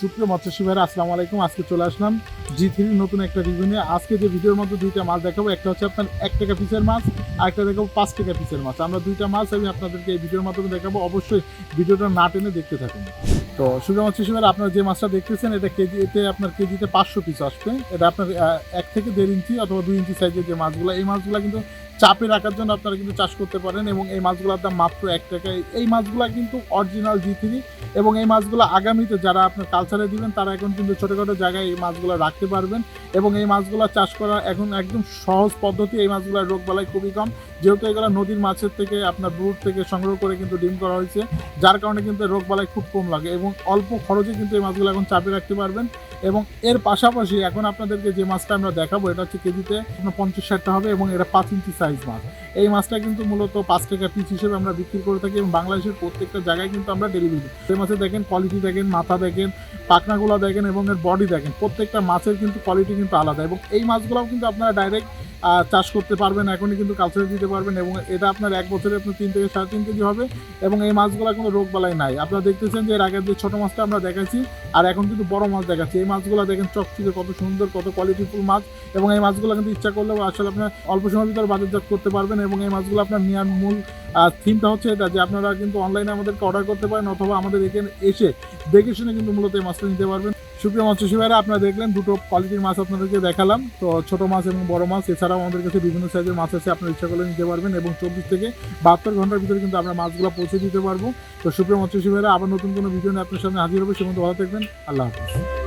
সুপ্রিয় মৎস্য ভাইরা আসসালামু আলাইকুম। আজকে চলে আসলাম জি থ্রি নতুন একটা রিভিউ নিয়ে। আজকে যে ভিডিওর মধ্যে দুইটা মাছ দেখাবো, একটা হচ্ছে আপনার এক টাকা পিসের মাছ আর একটা দেখাবো পাঁচ টাকা পিসের মাছ। আমরা দুইটা মাছ আমি আপনাদেরকে এই ভিডিওর মাধ্যমে দেখাবো। অবশ্যই ভিডিওটা না টেনে দেখতে থাকুন। তো মৎস্য ভাইরা আপনারা যে মাছটা দেখতেছেন, এটা কেজি, এতে আপনার কেজিতে পাঁচশো পিস আসবে। এটা আপনার এক থেকে দেড় ইঞ্চি অথবা দুই ইঞ্চি সাইজের যে মাছগুলো, এই মাছগুলো কিন্তু চাপে রাখার জন্য আপনারা কিন্তু চাষ করতে পারেন এবং এই মাছগুলোর দাম মাত্র এক টাকায়। এই মাছগুলো কিন্তু অরিজিনাল জি থ্রি এবং এই মাছগুলো আগামীতে যারা আপনার কালচারে দিবেন, তারা এখন কিন্তু ছোটোখাটো জায়গায় এই মাছগুলো রাখতে পারবেন এবং এই মাছগুলো চাষ করা এখন একদম সহজ পদ্ধতি, এই মাছগুলোর রোগ বালাই খুবই কম। যেহেতু এগুলো নদীর মাছের থেকে, আপনার ব্রুট থেকে সংগ্রহ করে কিন্তু ডিম করা হয়েছে, যার কারণে কিন্তু রোগ বালাই খুব কম লাগে এবং অল্প খরচে কিন্তু এই মাছগুলো এখন চাপে রাখতে পারবেন এবং এর পাশাপাশি এখন আপনাদেরকে যে মাছটা আমরা দেখাবো, এটা হচ্ছে কেজিতে পঞ্চাশ ষাটটা হবে এবং এটা পাঁচ ইঞ্চি সাইজ মাছ। এই মাছটা কিন্তু মূলত পাঁচ টাকা পিস হিসেবে আমরা বিক্রি করে থাকি এবং বাংলাদেশের প্রত্যেকটা জায়গায় কিন্তু আমরা ডেলিভারি এই মাছে দেখেন কোয়ালিটি দেখেন, মাথা দেখেন, পাখনাগুলো দেখেন এবং এর বডি দেখেন, প্রত্যেকটা মাছের কিন্তু কোয়ালিটি কিন্তু আলাদা এবং এই মাছগুলোও কিন্তু আপনারা ডাইরেক্ট চাষ করতে পারবেন, এখনই কিন্তু কালচারে দিতে পারবেন এবং এটা আপনার এক বছরে আপনার তিন থেকে সাড়ে তিন কেজি হবে এবং এই মাছগুলো কোনো রোগ বালাই নাই। আপনারা দেখতেছেন যে এর আগের যে ছোটো মাছটা আমরা দেখাচ্ছি, আর এখন কিন্তু বড় মাছ দেখাচ্ছি। এই মাছগুলো দেখেন চকচকে কত সুন্দর, কত কোয়ালিটিফুল মাছ এবং এই মাছগুলো কিন্তু ইচ্ছা করলেও আসলে আপনার অল্প সময়ের ভিতরে বাজারজাত করতে পারবেন এবং এই মাছগুলো আপনার নেওয়ার মূল থিমটা হচ্ছে এটা যে আপনারা কিন্তু অনলাইনে আমাদেরকে অর্ডার করতে পারেন অথবা আমাদের এখানে এসে দেখে শুনে কিন্তু মূলত এই মাছটা নিতে পারবেন। সুপ্রিয় মৎস্য আপনারা দেখলেন দুটো কোয়ালিটির মাছ আপনাদেরকে দেখালাম। তো ছোট মাছ এবং বড় মাছ, এছাড়াও আমাদের কাছে বিভিন্ন সাইজের মাছ আছে, আপনার ইচ্ছা করলে নিতে পারবেন এবং চব্বিশ থেকে বাহাত্তর ঘণ্টার ভিতরে কিন্তু আমরা মাছগুলো পৌঁছে দিতে পারব। তো সুপ্রিয় মৎস্য আবার নতুন কোনো ভিডিও নিয়ে আপনার সামনে হাজির হবে, সে মধ্যে ভালো থাকবেন। আল্লাহ হাফিজ।